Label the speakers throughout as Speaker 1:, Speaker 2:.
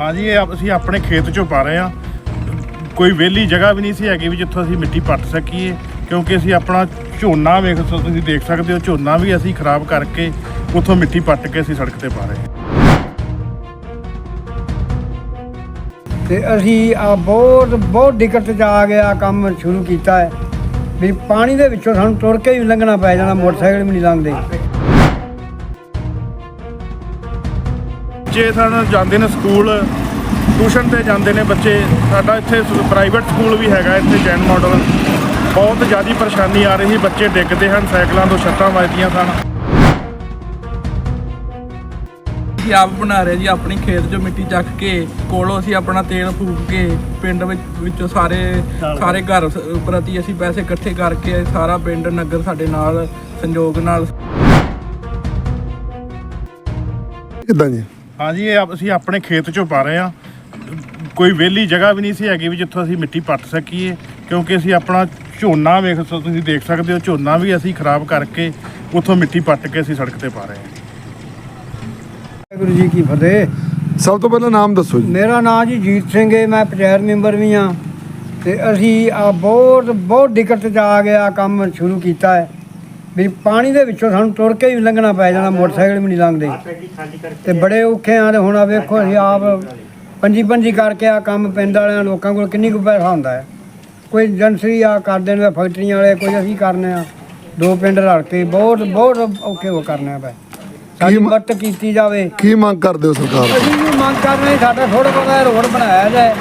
Speaker 1: ਹਾਂਜੀ, ਇਹ ਆਪ- ਅਸੀਂ ਆਪਣੇ ਖੇਤ ਚੋਂ ਪਾ ਰਹੇ ਹਾਂ। ਕੋਈ ਵਿਹਲੀ ਜਗ੍ਹਾ ਵੀ ਨਹੀਂ ਸੀ ਹੈਗੀ ਵੀ ਜਿੱਥੋਂ ਅਸੀਂ ਮਿੱਟੀ ਪੱਟ ਸਕੀਏ, ਕਿਉਂਕਿ ਅਸੀਂ ਆਪਣਾ ਝੋਨਾ ਵੇਖ ਸੋ, ਤੁਸੀਂ ਦੇਖ ਸਕਦੇ ਹੋ, ਝੋਨਾ ਵੀ ਅਸੀਂ ਖਰਾਬ ਕਰਕੇ ਉੱਥੋਂ ਮਿੱਟੀ ਪੱਟ ਕੇ ਅਸੀਂ ਸੜਕ ਤੇ ਪਾ ਰਹੇ ਹਾਂ।
Speaker 2: ਤੇ ਅਸੀਂ ਆ ਬਹੁਤ ਬਹੁਤ ਦਿੱਕਤ ਚ ਆ ਗਿਆ ਕੰਮ ਸ਼ੁਰੂ ਕੀਤਾ ਹੈ। ਵੀ ਪਾਣੀ ਦੇ ਵਿੱਚੋਂ ਸਾਨੂੰ ਤੁਰ ਕੇ ਵੀ ਲੰਘਣਾ ਪੈ ਜਾਣਾ, ਮੋਟਰਸਾਈਕਲ ਵੀ ਨਹੀਂ ਲੰਘਦੇ।
Speaker 1: ਬੱਚੇ ਸਾਨੂੰ ਜਾਂਦੇ ਨੇ ਸਕੂਲ ਟਿਊਸ਼ਨ ਤੇ ਜਾਂਦੇ ਨੇ ਬੱਚੇ। ਸਾਡਾ ਇੱਥੇ ਪ੍ਰਾਈਵੇਟ ਸਕੂਲ ਵੀ ਹੈਗਾ ਇੱਥੇ ਜੈਨ ਮਾਡਲ ਬਹੁਤ ਜ਼ਿਆਦਾ ਪਰੇਸ਼ਾਨੀ ਆ ਰਹੀ ਬੱਚੇ ਡਿੱਗਦੇ ਹਨ ਸਾਈਕਲਾਂ ਤੋਂ ਛੱਤਾਂ ਵੱਜਦੀਆਂ ਸਨ।
Speaker 3: ਅਸੀਂ ਆਪ ਬਣਾ ਰਹੇ ਜੀ ਆਪਣੀ ਖੇਤ ਚੋਂ ਮਿੱਟੀ ਚੱਕ ਕੇ ਕੋਲੋਂ ਅਸੀਂ ਆਪਣਾ ਤੇਲ ਫੂਕ ਕੇ ਪਿੰਡ ਵਿੱਚ ਵਿੱਚੋਂ ਸਾਰੇ ਸਾਰੇ ਘਰ ਪ੍ਰਤੀ ਅਸੀਂ ਪੈਸੇ ਇਕੱਠੇ ਕਰਕੇ ਸਾਰਾ ਪਿੰਡ ਨਗਰ ਸਾਡੇ ਨਾਲ ਸੰਯੋਗ ਨਾਲ।
Speaker 4: ਕਿੱਦਾਂ ਜੀ?
Speaker 1: ਹਾਂਜੀ ਇਹ ਆਪ- ਅਸੀਂ ਆਪਣੇ ਖੇਤ ਚੋਂ ਪਾ ਰਹੇ ਹਾਂ। ਕੋਈ ਵਿਹਲੀ ਜਗ੍ਹਾ ਵੀ ਨਹੀਂ ਸੀ ਹੈਗੀ ਵੀ ਜਿੱਥੋਂ ਅਸੀਂ ਮਿੱਟੀ ਪੱਟ ਸਕੀਏ ਕਿਉਂਕਿ ਅਸੀਂ ਆਪਣਾ ਝੋਨਾ ਵੇਖ ਸੋ ਤੁਸੀਂ ਦੇਖ ਸਕਦੇ ਹੋ ਝੋਨਾ ਵੀ ਅਸੀਂ ਖਰਾਬ ਕਰਕੇ ਉੱਥੋਂ ਮਿੱਟੀ ਪੱਟ ਕੇ ਅਸੀਂ ਸੜਕ ਤੇ ਪਾ ਰਹੇ ਹਾਂ।
Speaker 2: ਵਾਹਿਗੁਰੂ ਜੀ ਕੀ ਫਤਿਹ।
Speaker 4: ਸਭ ਤੋਂ ਪਹਿਲਾਂ ਨਾਮ ਦੱਸੋ ਜੀ।
Speaker 2: ਮੇਰਾ ਨਾਮ ਜੀ ਜੀਤ ਸਿੰਘ ਹੈ ਮੈਂ ਪੰਚਾਇਤ ਮੈਂਬਰ ਵੀ ਹਾਂ। ਤੇ ਅਸੀਂ ਆ ਬਹੁਤ ਬਹੁਤ ਦਿੱਕਤ ਚ ਆ ਗਿਆ ਕੰਮ ਸ਼ੁਰੂ ਕੀਤਾ ਹੈ। ਵੀ ਪਾਣੀ ਦੇ ਵਿੱਚੋਂ ਸਾਨੂੰ ਤੁਰ ਕੇ ਹੀ ਲੰਘਣਾ ਪੈ ਜਾਣਾ ਮੋਟਰਸਾਈਕਲ ਵੀ ਨਹੀਂ ਲੰਘਦੇ। ਤੇ ਬੜੇ ਔਖੇ ਆ ਤੇ ਹੁਣ ਆ ਵੇਖੋ ਅਸੀਂ ਆਪ ਪੰਜੀ ਪੰਜੀ ਕਰਕੇ ਆ ਕੰਮ ਪਿੰਡ ਵਾਲਿਆਂ ਲੋਕਾਂ ਕੋਲ ਕਿੰਨੀ ਕੁ ਪੈਸਾ ਹੁੰਦਾ ਹੈ। ਕੋਈ ਏਜੰਸੀ ਆ ਕਰਦੇ ਨੇ ਫੈਕਟਰੀਆਂ ਵਾਲੇ ਕੋਈ ਅਸੀਂ ਕਰਨੇ ਆ। ਦੋ ਪਿੰਡ ਰਲ ਕੇ ਬਹੁਤ ਬਹੁਤ ਔਖੇ ਹੋ ਕਰਨੇ ਆ ਪਏ ਸਾਡੀ ਮਦਦ ਕੀਤੀ ਜਾਵੇ।
Speaker 4: ਕੀ ਮੰਗ ਕਰਦੇ ਹੋ ਸਰਕਾਰ?
Speaker 2: ਅਸੀਂ ਵੀ ਮੰਗ ਕਰ ਰਹੇ ਸਾਡਾ ਥੋੜਾ ਬਹੁਤਾ ਰੋਡ ਬਣਾਇਆ ਜਾਏ।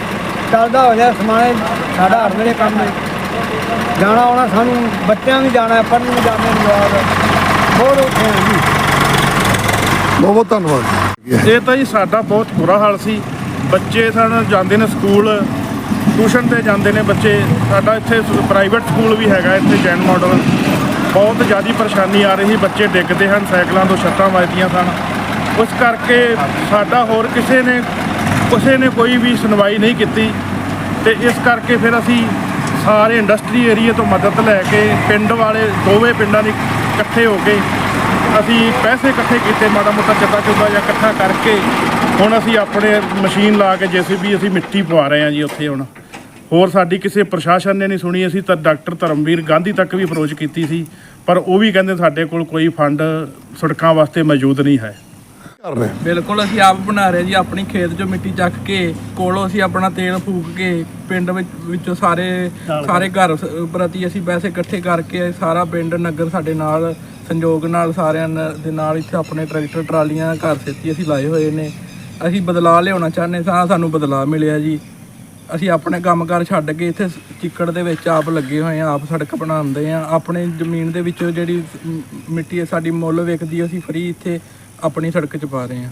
Speaker 2: ਚੱਲਦਾ ਹੋ ਜਾਏ ਸਮਾਨੇ ਸਾਡਾ ਹਰ ਵੇਲੇ ਕੰਮ ਹੈ। ਜਾਣਾ ਆਉਣਾ ਸਾਨੂੰ ਬੱਚਿਆਂ ਵੀ ਜਾਣਾ ਪੜ੍ਹਨ ਵੀ ਨੇ ਜਵਾਬ ਬਹੁਤ ਔਖੇ ਜੀ।
Speaker 4: ਬਹੁਤ ਬਹੁਤ ਧੰਨਵਾਦ
Speaker 1: ਇਹ ਤਾਂ ਜੀ ਸਾਡਾ ਬਹੁਤ ਬੁਰਾ ਹਾਲ ਸੀ। ਬੱਚੇ ਸਾਨੂੰ ਜਾਂਦੇ ਨੇ ਸਕੂਲ ਟਿਊਸ਼ਨ ਤੇ ਜਾਂਦੇ ਨੇ ਬੱਚੇ। ਸਾਡਾ ਇੱਥੇ ਪ੍ਰਾਈਵੇਟ ਸਕੂਲ ਵੀ ਹੈਗਾ ਇੱਥੇ ਜੈਨ ਮਾਡਲ। ਬਹੁਤ ਜ਼ਿਆਦਾ ਪਰੇਸ਼ਾਨੀ ਆ ਰਹੀ ਬੱਚੇ ਡਿੱਗਦੇ ਹਨ ਸਾਈਕਲਾਂ ਤੋਂ ਛੱਤਾਂ ਵੱਜਦੀਆਂ ਸਨ। ਉਸ ਕਰਕੇ ਸਾਡਾ ਹੋਰ ਕਿਸੇ ਨੇ ਕਿਸੇ ਨੇ ਕੋਈ ਵੀ ਸੁਣਵਾਈ ਨਹੀਂ ਕੀਤੀ। ਤੇ ਇਸ ਕਰਕੇ ਫਿਰ ਅਸੀਂ ਸਾਰੇ ਇੰਡਸਟਰੀ ਏਰੀਆ ਤੋਂ ਮਦਦ ਲੈ ਕੇ ਪਿੰਡ ਵਾਲੇ ਦੋਵੇਂ ਪਿੰਡਾਂ ਦੇ ਇਕੱਠੇ ਹੋ ਕੇ ਅਸੀਂ ਪੈਸੇ ਇਕੱਠੇ ਕੀਤੇ, ਮਾੜਾ ਮੋਟਾ ਚੱਦਾ ਚੁੱਦਾ ਜਾਂ ਇਕੱਠਾ ਕਰਕੇ ਹੁਣ ਅਸੀਂ ਆਪਣੇ ਮਸ਼ੀਨ ਲਾ ਕੇ ਜੇਸੀਬੀ ਅਸੀਂ ਮਿੱਟੀ ਪਵਾ ਰਹੇ ਹਾਂ ਜੀ ਉੱਥੇ ਹੁਣ। ਹੋਰ ਸਾਡੀ ਕਿਸੇ ਪ੍ਰਸ਼ਾਸਨ ਨੇ ਨਹੀਂ ਸੁਣੀ, ਅਸੀਂ ਤਾਂ ਡਾਕਟਰ ਧਰਮਵੀਰ ਗਾਂਧੀ ਤੱਕ ਵੀ ਅਪਰੋਚ ਕੀਤੀ ਸੀ, ਪਰ ਉਹ ਵੀ ਕਹਿੰਦੇ ਸਾਡੇ ਕੋਲ ਕੋਈ ਫੰਡ ਸੜਕਾਂ ਵਾਸਤੇ ਮੌਜੂਦ ਨਹੀਂ ਹੈ।
Speaker 4: ਕਰ ਰਹੇ
Speaker 3: ਬਿਲਕੁਲ ਅਸੀਂ ਆਪ ਬਣਾ ਰਹੇ ਜੀ ਆਪਣੀ ਖੇਤ ਚੋਂ ਮਿੱਟੀ ਚੱਕ ਕੇ ਕੋਲੋਂ ਅਸੀਂ ਆਪਣਾ ਤੇਲ ਫੂਕ ਕੇ ਪਿੰਡ ਵਿੱਚ ਵਿੱਚੋਂ ਸਾਰੇ ਸਾਰੇ ਘਰ ਸ- ਪ੍ਰਤੀ ਅਸੀਂ ਪੈਸੇ ਇਕੱਠੇ ਕਰਕੇ ਸਾਰਾ ਪਿੰਡ ਨਗਰ ਸਾਡੇ ਨਾਲ ਸੰਯੋਗ ਨਾਲ ਸਾਰਿਆਂ ਨਾਲ- ਦੇ ਨਾਲ ਇੱਥੇ ਆਪਣੇ ਟਰੈਕਟਰ ਟਰਾਲੀਆਂ ਘਰ ਸੇਤੀ ਅਸੀਂ ਲਾਏ ਹੋਏ ਨੇ। ਅਸੀਂ ਬਦਲਾਅ ਲਿਆਉਣਾ ਚਾਹੁੰਦੇ ਸਾਂ ਸਾਨੂੰ ਬਦਲਾਅ ਮਿਲਿਆ ਜੀ। ਅਸੀਂ ਆਪਣੇ ਕੰਮਕਾਰ ਛੱਡ ਕੇ ਇੱਥੇ ਚਿੱਕੜ ਦੇ ਵਿੱਚ ਆਪ ਲੱਗੇ ਹੋਏ ਆ ਆਪ ਸੜਕ ਬਣਾਉਂਦੇ ਆ ਆਪਣੇ ਜ਼ਮੀਨ ਦੇ ਵਿੱਚੋਂ ਜਿਹੜੀ ਮਿੱਟੀ ਹੈ ਸਾਡੀ ਮੁੱਲ ਵਿਕਦੀ ਅਸੀਂ ਫਰੀ ਇੱਥੇ ਆਪਣੀ ਸੜਕ 'ਚ ਪਾ ਰਹੇ ਹਾਂ।